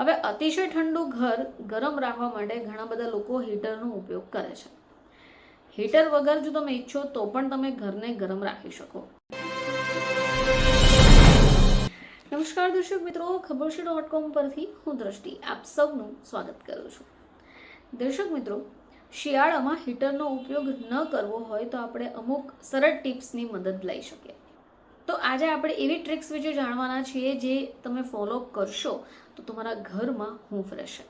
હવે અતિશય ઠંડુ ઘર ગરમ રાખવા માટે ઘણા બધા લોકો હીટરનો ઉપયોગ કરે છે. હીટર વગર જો તમે ઈચ્છો તો પણ તમે ઘરને ગરમ રાખી શકો. નમસ્કાર દર્શક મિત્રો ખબરશી ડોટ કોમ પરથી હું દ્રષ્ટિ આપ સૌનું સ્વાગત કરું છું. દર્શક મિત્રો, શિયાળામાં હીટરનો ઉપયોગ ન કરવો હોય તો આપણે અમુક સરળ ટિપ્સની મદદ લઈ શકીએ. તો આજે આપણે એવી ટ્રિક્સ વિશે જાણવાના છીએ જે તમે ફોલો કરશો તો તમારા ઘરમાં હૂંફ રહેશે.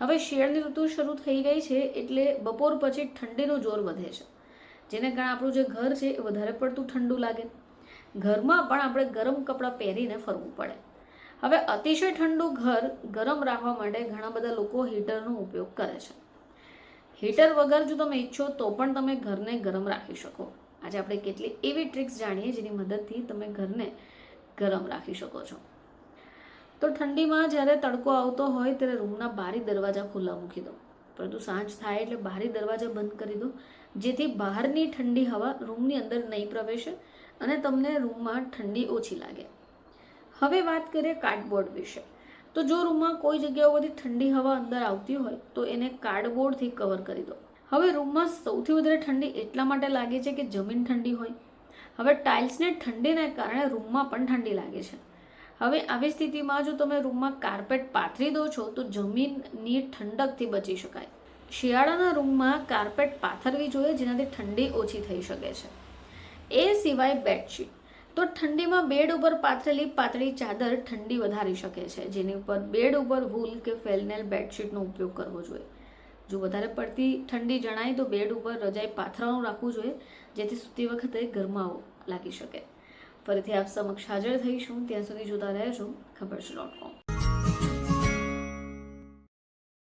હવે શિયાળની ઋતુ શરૂ થઈ ગઈ છે એટલે બપોર પછી ઠંડીનું જોર વધે છે. જેને કારણે આપણું જે ઘર છે એ વધારે પડતું ઠંડુ લાગે. ઘરમાં પણ આપણે ગરમ કપડાં પહેરીને ફરવું પડે. હવે અતિશય ઠંડુ ઘર ગરમ રાખવા માટે ઘણા બધા લોકો હીટરનો ઉપયોગ કરે છે. હીટર વગર જો તમે ઈચ્છો તો પણ તમે ઘરને ગરમ રાખી શકો. આજે આપણે કેટલી એવી ટ્રિક્સ જાણીએ જેની મદદથી તમે ઘરને ગરમ રાખી શકો છો. તો ઠંડીમાં જ્યારે તડકો આવતો હોય ત્યારે રૂમના બારી દરવાજા ખુલ્લા મૂકી દો. પરંતુ સાંજ થાય એટલે બારી દરવાજા બંધ કરી દો. જેથી બહારની ઠંડી હવા રૂમની અંદર નહીં પ્રવેશે અને તમને રૂમમાં ઠંડી ઓછી લાગે. હવે વાત કરીએ કાર્ડબોર્ડ વિશે. તો જો રૂમમાં કોઈ જગ્યાઓ બધી ઠંડી હવા અંદર આવતી હોય તો એને કાર્ડબોર્ડથી કવર કરી દો. હવે રૂમમાં સૌથી વધારે ઠંડી એટલા માટે લાગે છે કે જમીન ઠંડી હોય. હવે ટાઇલ્સને ઠંડીને કારણે રૂમમાં પણ ઠંડી લાગે છે. હવે આવી સ્થિતિમાં જો તમે રૂમમાં કાર્પેટ પાથરી દો છો, તો જમીનની ઠંડકથી બચી શકાય. શિયાળાના રૂમમાં કાર્પેટ પાથરવી જોઈએ, જેનાથી ઠંડી ઓછી થઈ શકે છે. એ સિવાય બેડશીટ. તો ઠંડીમાં બેડ ઉપર પાથરેલી પાતળી ચાદર ઠંડી વધારી શકે છે, જેની ઉપર બેડ ઉપર વૂલ કે ફેલનેલ બેડશીટનો ઉપયોગ કરવો જોઈએ. જો વધારે પડતી ઠંડી જણાય તો બેડ ઉપર રજાઈ પાથરવાનું રાખવું જોઈએ, જેથી સૂતી વખતે ગરમાવો લાગી શકે. ફરીથી આપ સમક્ષ હાજર થઈશું. ત્યાં સુધી જોતા રહેજો. ખબર છે ડોટ કોમ